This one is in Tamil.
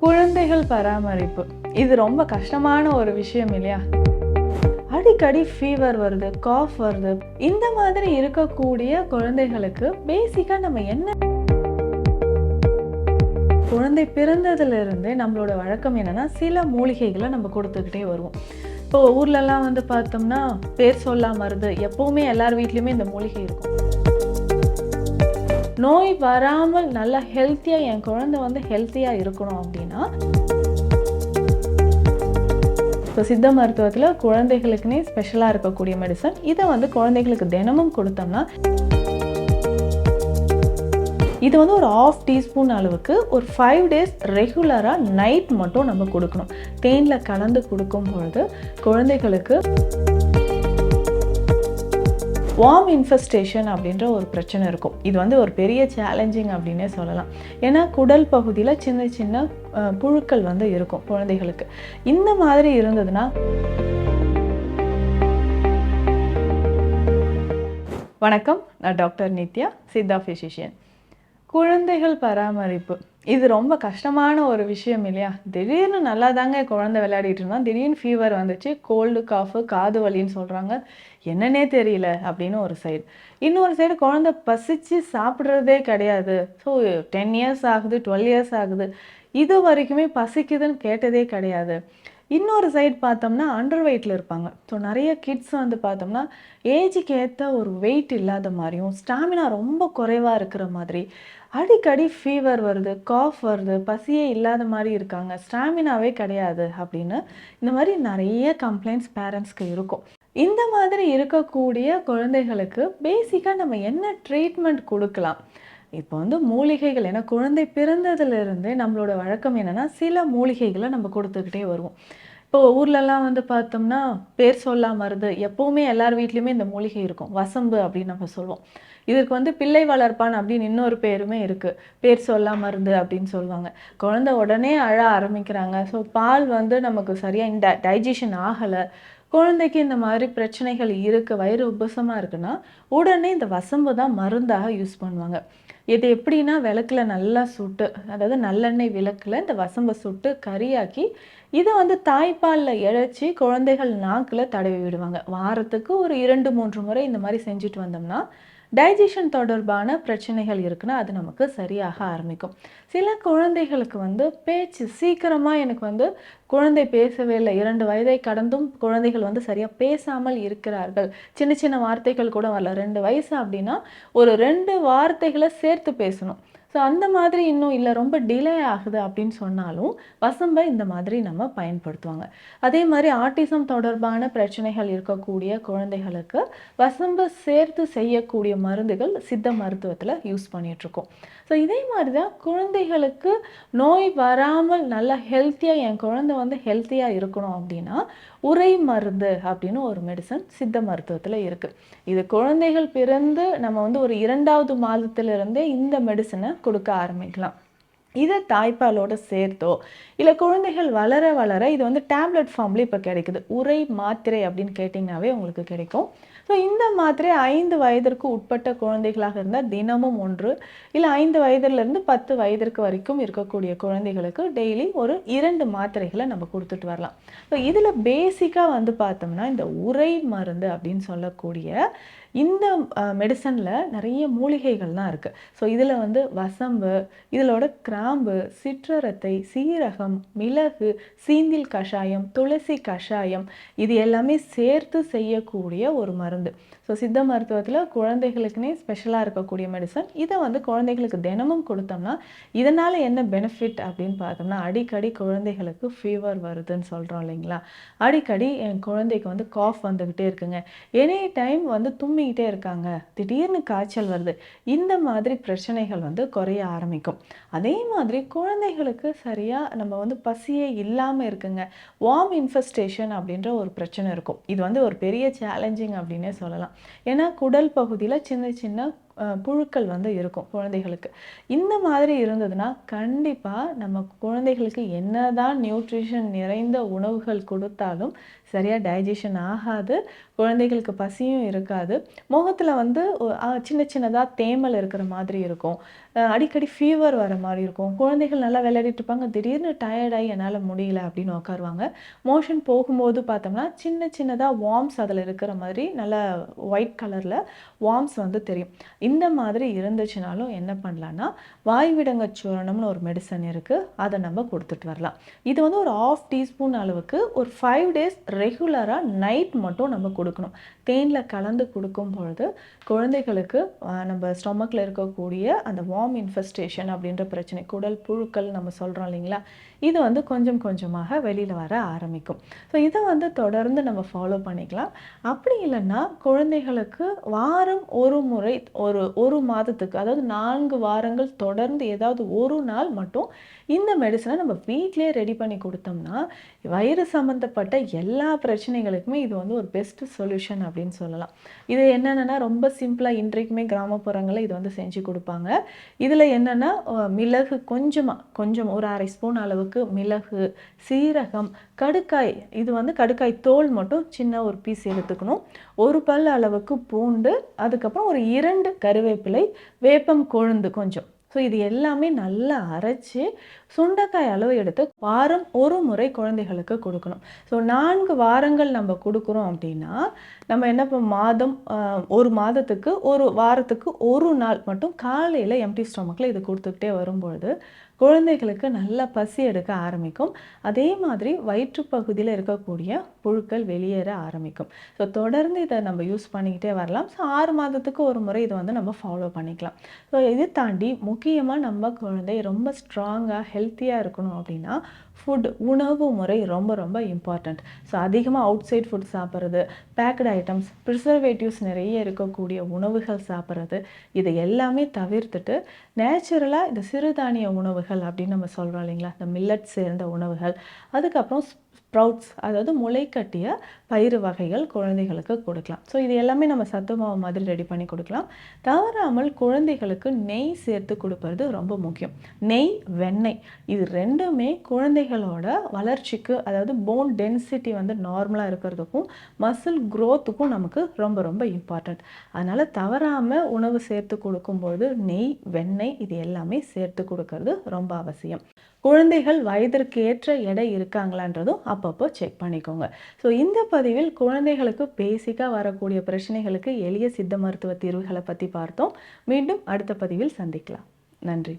குழந்தைகள் பராமரிப்பு. இது ரொம்ப கஷ்டமான ஒரு விஷயம் இல்லையா? அடிக்கடி ஃபீவர் வருது காஃப் வருது. இந்த மாதிரி இருக்கக்கூடிய குழந்தைகளுக்கு பேசிக்காக நம்ம என்ன குழந்தை பிறந்ததுல இருந்தே நம்மளோட வழக்கம் என்னன்னா சில மூலிகைகளை நம்ம கொடுத்துக்கிட்டே வருவோம். இப்போ ஊர்லலாம் வந்து பார்த்தோம்னா பேர் சொல்லா மருந்து எப்பவுமே எல்லார் வீட்லேயுமே இந்த மூலிகை இருக்கும். நோய் வராமல் நல்லா ஹெல்த்தியாக என் குழந்தை வந்து ஹெல்த்தியாக இருக்கணும் அப்படின்னா இப்போ சித்த மருத்துவத்தில் குழந்தைகளுக்குனே ஸ்பெஷலாக இருக்கக்கூடிய மெடிசன் இதை வந்து குழந்தைகளுக்கு தினமும் கொடுத்தோம்னா இது வந்து ஒரு ஆஃப் டீஸ்பூன் அளவுக்கு ஒரு ஃபைவ் டேஸ் ரெகுலராக நைட் மட்டும் நம்ம கொடுக்கணும். தேனில் கலந்து கொடுக்கும் பொழுது குழந்தைகளுக்கு வார்ம் இன்ஃபெஸ்டேஷன் அப்படின்ற ஒரு பிரச்சனை இருக்கும். இது வந்து ஒரு பெரிய சேலஞ்சிங் அப்படின்னே சொல்லலாம். ஏன்னா குடல் பகுதியில் சின்ன சின்ன புழுக்கள் வந்து இருக்கும் குழந்தைகளுக்கு. இந்த மாதிரி இருந்ததுன்னா வணக்கம். நான் டாக்டர் நித்யா சித்தா ஃபிசிஷியன் குழந்தைகள் பராமரிப்பு. இது ரொம்ப கஷ்டமான ஒரு விஷயம் இல்லையா? திடீர்னு நல்லா தாங்க குழந்தை விளையாடிட்டு இருந்தோம் திடீர்னு ஃபீவர் வந்துச்சு. கோல்டு காஃபு காது வலின்னு சொல்கிறாங்க என்னன்னே தெரியல அப்படின்னு ஒரு சைடு இன்னொரு சைடு குழந்தை பசிச்சு சாப்பிட்றதே கிடையாது. ஸோ டென் இயர்ஸ் ஆகுது டுவெல் இயர்ஸ் ஆகுது. இது வரைக்குமே பசிக்குதுன்னு கேட்டதே கிடையாது. இன்னொரு சைடு பார்த்தோம்னா அண்டர் வெயிட்டில் இருப்பாங்க. ஸோ நிறைய கிட்ஸ் வந்து பார்த்தோம்னா ஏஜுக்கு ஏற்ற ஒரு வெயிட் இல்லாத மாதிரியும் ஸ்டாமினா ரொம்ப குறைவாக இருக்கிற மாதிரி அடிக்கடி ஃபீவர் வருது காஃப் வருது பசியே இல்லாத மாதிரி இருக்காங்க. ஸ்டாமினாவே கிடையாது அப்படின்னு இந்த மாதிரி நிறைய கம்ப்ளைண்ட்ஸ் பேரண்ட்ஸ்க்கு இருக்கும். இந்த மாதிரி இருக்கக்கூடிய குழந்தைகளுக்கு பேசிக்காக நம்ம என்ன ட்ரீட்மெண்ட் கொடுக்கலாம்? இப்போ வந்து மூலிகைகள் ஏன்னா குழந்தை பிறந்ததுலேருந்தே நம்மளோட வழக்கம் என்னென்னா சில மூலிகைகளை நம்ம கொடுத்துக்கிட்டே வருவோம். இப்போ ஊர்லலாம் வந்து பார்த்தோம்னா பேர் சொல்லா மருந்து எப்போவுமே எல்லார் வீட்லேயுமே இந்த மூலிகை இருக்கும். வசம்பு அப்படின்னு நம்ம சொல்லுவோம் இதற்கு வந்து பிள்ளை வளர்ப்பான் அப்படின்னு இன்னொரு பேருமே இருக்குது பேர் சொல்லா மருந்து அப்படின்னு சொல்லுவாங்க குழந்தை உடனே அழ ஆரம்பிக்கிறாங்க. ஸோ பால் வந்து நமக்கு சரியாக இந்த டைஜஷன் ஆகலை. குழந்தைக்கு இந்த மாதிரி பிரச்சனைகள் இருக்குது வயிறு உபசமாக இருக்குன்னா உடனே இந்த வசம்பு தான் மருந்தாக யூஸ் பண்ணுவாங்க. இது எப்படின்னா விளக்குல நல்லா சுட்டு அதாவது நல்லெண்ணெய் விளக்குல இந்த வசம்பை சுட்டு கறியாக்கி இதை வந்து தாய்ப்பாலில் இழைச்சி குழந்தைகள் நாக்கில் தடவி விடுவாங்க. வாரத்துக்கு ஒரு இரண்டு மூன்று முறை இந்த மாதிரி செஞ்சுட்டு வந்தோம்னா டைஜஷன் தொடர்பான பிரச்சனைகள் இருக்குன்னா அது நமக்கு சரியாக ஆரம்பிக்கும். சில குழந்தைகளுக்கு வந்து பேச்சு சீக்கிரமாக எனக்கு வந்து குழந்தை பேசவே இல்லை. இரண்டு வயதை கடந்தும் குழந்தைகள் வந்து சரியாக பேசாமல் இருக்கிறார்கள். சின்ன சின்ன வார்த்தைகள் கூட வரல. ரெண்டு வயசு அப்படின்னா ஒரு ரெண்டு வார்த்தைகளை சேர்த்து பேசணும். ஸோ அந்த மாதிரி இன்னும் இல்லை ரொம்ப டிலே ஆகுது அப்படின்னு சொன்னாலும் வசம்பை இந்த மாதிரி நம்ம பயன்படுத்துவாங்க. அதே மாதிரி ஆட்டிசம் தொடர்பான பிரச்சனைகள் இருக்கக்கூடிய குழந்தைகளுக்கு வசம்பு சேர்த்து செய்யக்கூடிய மருந்துகள் சித்த மருத்துவத்தில் யூஸ் பண்ணிகிட்ருக்கோம் ஸோ இதே மாதிரி தான் குழந்தைகளுக்கு நோய் வராமல் நல்லா ஹெல்த்தியாக என் குழந்தை வந்து ஹெல்த்தியாக இருக்கணும் அப்படின்னா உரை மருந்து அப்படின்னு ஒரு மெடிசன் சித்த மருத்துவத்தில் இருக்குது இது குழந்தைகள் பிறந்து நம்ம வந்து ஒரு இரண்டாவது மாதத்திலிருந்தே இந்த மெடிசனை கொடுக்க ஆரம்பிக்கலாம். இதை தாய்ப்பாலோட சேர்த்தோ இல்லை குழந்தைகள் வளர வளர இது வந்து டேப்லெட் ஃபார்ம்ல இப்போ கிடைக்குது. உரை மாத்திரை அப்படின்னு கேட்டிங்கனாவே உங்களுக்கு கிடைக்கும். ஸோ இந்த மாத்திரை ஐந்து வயதிற்கு உட்பட்ட குழந்தைகளாக இருந்தால் தினமும் ஒன்று இல்லை ஐந்து வயதிலிருந்து பத்து வயதிற்கு வரைக்கும் இருக்கக்கூடிய குழந்தைகளுக்கு டெய்லி ஒரு இரண்டு மாத்திரைகளை நம்ம கொடுத்துட்டு வரலாம். ஸோ இதில் பேசிக்காக வந்து பார்த்தோம்னா இந்த உரை மருந்து அப்படின்னு சொல்லக்கூடிய இந்த மெடிசனில் நிறைய மூலிகைகள் தான் இருக்குது ஸோ இதில் வந்து வசம்பு இதிலோட கிராம்பு சிற்றரத்தை சீரகம் மிளகு சீந்தில் கஷாயம் துளசி கஷாயம் இது எல்லாமே சேர்த்து செய்யக்கூடிய ஒரு மருந்து. ஸோ சித்த மருத்துவத்தில் குழந்தைகளுக்குனே ஸ்பெஷலாக இருக்கக்கூடிய மெடிசன் இதை வந்து குழந்தைகளுக்கு தினமும் கொடுத்தோம்னா இதனால் என்ன பெனிஃபிட் அப்படின்னு பார்த்தோம்னா அடிக்கடி குழந்தைகளுக்கு ஃபீவர் வருதுன்னு சொல்கிறோம் இல்லைங்களா? அடிக்கடி என் குழந்தைக்கு வந்து காஃப் வந்துக்கிட்டே இருக்குங்க. எனி டைம் வந்து தும்மிக்கிட்டே இருக்காங்க. திடீர்னு காய்ச்சல் வருது. இந்த மாதிரி பிரச்சனைகள் வந்து குறைய ஆரம்பிக்கும். அதே மாதிரி குழந்தைகளுக்கு சரியாக நம்ம வந்து பசியே இல்லாமல் இருக்குங்க. வார்ம் இன்ஃபெஸ்டேஷன் அப்படின்ற ஒரு பிரச்சனை இருக்கும். இது வந்து ஒரு பெரிய சேலஞ்சிங் அப்படின்னே சொல்லலாம். ஏன்னா குடல் பகுதியில் சின்ன சின்ன அஹ், புழுக்கள் வந்து இருக்கும் குழந்தைகளுக்கு. இந்த மாதிரி இருந்ததுன்னா கண்டிப்பாக நம்ம குழந்தைகளுக்கு என்னதான் நியூட்ரிஷன் நிறைந்த உணவுகள் கொடுத்தாலும் சரியாக டைஜஷன் ஆகாது குழந்தைகளுக்கு பசியும் இருக்காது. முகத்தில் வந்து சின்ன சின்னதாக தேமல் இருக்கிற மாதிரி இருக்கும். அடிக்கடி ஃபீவர் வர மாதிரி இருக்கும். குழந்தைகள் நல்லா விளையாடிட்டு இருப்பாங்க. திடீர்னு டயர்டாகி என்னால் முடியல அப்படின்னு உட்காருவாங்க மோஷன் போகும்போது பார்த்தோம்னா சின்ன சின்னதாக வார்ம்ஸ் அதில் இருக்கிற மாதிரி நல்லா ஒயிட் கலரில் வார்ம்ஸ் வந்து தெரியும். இந்த மாதிரி இருந்துச்சுனாலும் என்ன பண்ணலான்னா வாய்விடங்க சூரணம்னு ஒரு மெடிசன் இருக்குது அதை நம்ம கொடுத்துட்டு வரலாம். இது வந்து ஒரு ஆஃப் டீஸ்பூன் அளவுக்கு ஒரு ஃபைவ் டேஸ் ரெகுலராக நைட் மட்டும் நம்ம கொடுக்கணும். தேனில் கலந்து கொடுக்கும் பொழுது குழந்தைகளுக்கு நம்ம ஸ்டொமக்கில் இருக்கக்கூடிய அந்த வார்ம் இன்ஃபெஸ்டேஷன் அப்படின்ற பிரச்சனை குடல் புழுக்கள் நம்ம சொல்கிறோம் இல்லைங்களா? இது வந்து கொஞ்சம் கொஞ்சமாக வெளியில் வர ஆரம்பிக்கும். ஸோ இதை வந்து தொடர்ந்து நம்ம ஃபாலோ பண்ணிக்கலாம். அப்படி இல்லைன்னா குழந்தைகளுக்கு வாரம் ஒரு முறை ஒரு ஒரு மாதத்துக்கு அதாவது நான்கு வாரங்கள் தொடர்ந்து ஏதாவது ஒரு நாள் மட்டும் இந்த மெடிசனை நம்ம வீட்டிலே ரெடி பண்ணி கொடுத்தோம்னா வயிறு சம்மந்தப்பட்ட எல்லா பிரச்சனைகளுக்குமே இது வந்து ஒரு பெஸ்ட் சொல்யூஷன் அப்படின்னு சொல்லலாம். இது என்னென்னா ரொம்ப சிம்பிளாக இன்றைக்குமே கிராமப்புறங்களில் இது வந்து செஞ்சு கொடுப்பாங்க. இதில் என்னென்னா மிளகு கொஞ்சமாக கொஞ்சம் ஒரு அரை ஸ்பூன் அளவுக்கு மிளகு சீரகம் கடுக்காய் இது வந்து கடுக்காய் தோல் மட்டும் சின்ன ஒரு பீஸ் எடுத்துக்கணும். ஒரு பல் அளவுக்கு பூண்டு அதுக்கப்புறம் ஒரு இரண்டு கருவேப்பிலை வேப்பம் கொழுந்து கொஞ்சம். ஸோ இது எல்லாமே நல்லா அரைச்சி சுண்டைக்காய் அளவு எடுத்து வாரம் ஒரு முறை குழந்தைகளுக்கு கொடுக்கணும். ஸோ நான்கு வாரங்கள் நம்ம கொடுக்குறோம் அப்படின்னா நம்ம என்ன இப்போ மாதம் ஒரு மாதத்துக்கு ஒரு வாரத்துக்கு ஒரு நாள் மட்டும் காலையில் எம்டி ஸ்டொமக்கில் இது கொடுத்துக்கிட்டே வரும்பொழுது குழந்தைகளுக்கு நல்லா பசி எடுக்க ஆரம்பிக்கும். அதே மாதிரி வயிற்றுப்பகுதியில் இருக்கக்கூடிய புழுக்கள் வெளியேற ஆரம்பிக்கும். ஸோ தொடர்ந்து இதை நம்ம யூஸ் பண்ணிக்கிட்டே வரலாம். ஸோ ஆறு மாதத்துக்கு ஒரு முறை இதை வந்து நம்ம ஃபாலோ பண்ணிக்கலாம். ஸோ இது தாண்டி முக்கியமாக நம்ம குழந்தை ரொம்ப ஸ்ட்ராங்காக ஹெல்த்தியாக இருக்கணும் அப்படின்னா ஃபுட் உணவு முறை ரொம்ப ரொம்ப இம்பார்ட்டண்ட் ஸோ அதிகமாக அவுட் சைட் ஃபுட் சாப்பிட்றது பேக்கடு ஐட்டம்ஸ் ப்ரிசர்வேட்டிவ்ஸ் நிறைய இருக்கக்கூடிய உணவுகள் சாப்பிட்றது இது எல்லாமே தவிர்த்துட்டு நேச்சுரலாக இந்த சிறுதானிய உணவுகள் அப்படின்னு நம்ம சொல்கிறோம் இல்லைங்களா? இந்த மில்லட் சேர்ந்த உணவுகள். அதுக்கப்புறம் ஸ்ப்ரவுட்ஸ் அதாவது முளை கட்டிய பயிறு வகைகள் குழந்தைகளுக்கு கொடுக்கலாம். ஸோ இது எல்லாமே நம்ம சத்து மாவு மாதிரி ரெடி பண்ணி கொடுக்கலாம். தவறாமல் குழந்தைகளுக்கு நெய் சேர்த்து கொடுப்பது ரொம்ப முக்கியம். நெய் வெண்ணெய் இது ரெண்டுமே குழந்தைகளோட வளர்ச்சிக்கு அதாவது போன் டென்சிட்டி வந்து நார்மலாக இருக்கிறதுக்கும் மசில் க்ரோத்துக்கும் நமக்கு ரொம்ப ரொம்ப இம்பார்ட்டண்ட் அதனால் தவறாமல் உணவு சேர்த்து கொடுக்கும்போது நெய் வெண்ணெய் இது எல்லாமே சேர்த்து கொடுக்கறது ரொம்ப அவசியம். குழந்தைகள் வயதிற்கு ஏற்ற எடை இருக்காங்களான்றதும் அப்பப்போ செக் பண்ணிக்கோங்க. ஸோ இந்த பதிவில் குழந்தைகளுக்கு பேசிக்காக வரக்கூடிய பிரச்சனைகளுக்கு எளிய சித்த மருத்துவ தீர்வுகளை பற்றி பார்த்தோம். மீண்டும் அடுத்த பதிவில் சந்திக்கலாம். நன்றி.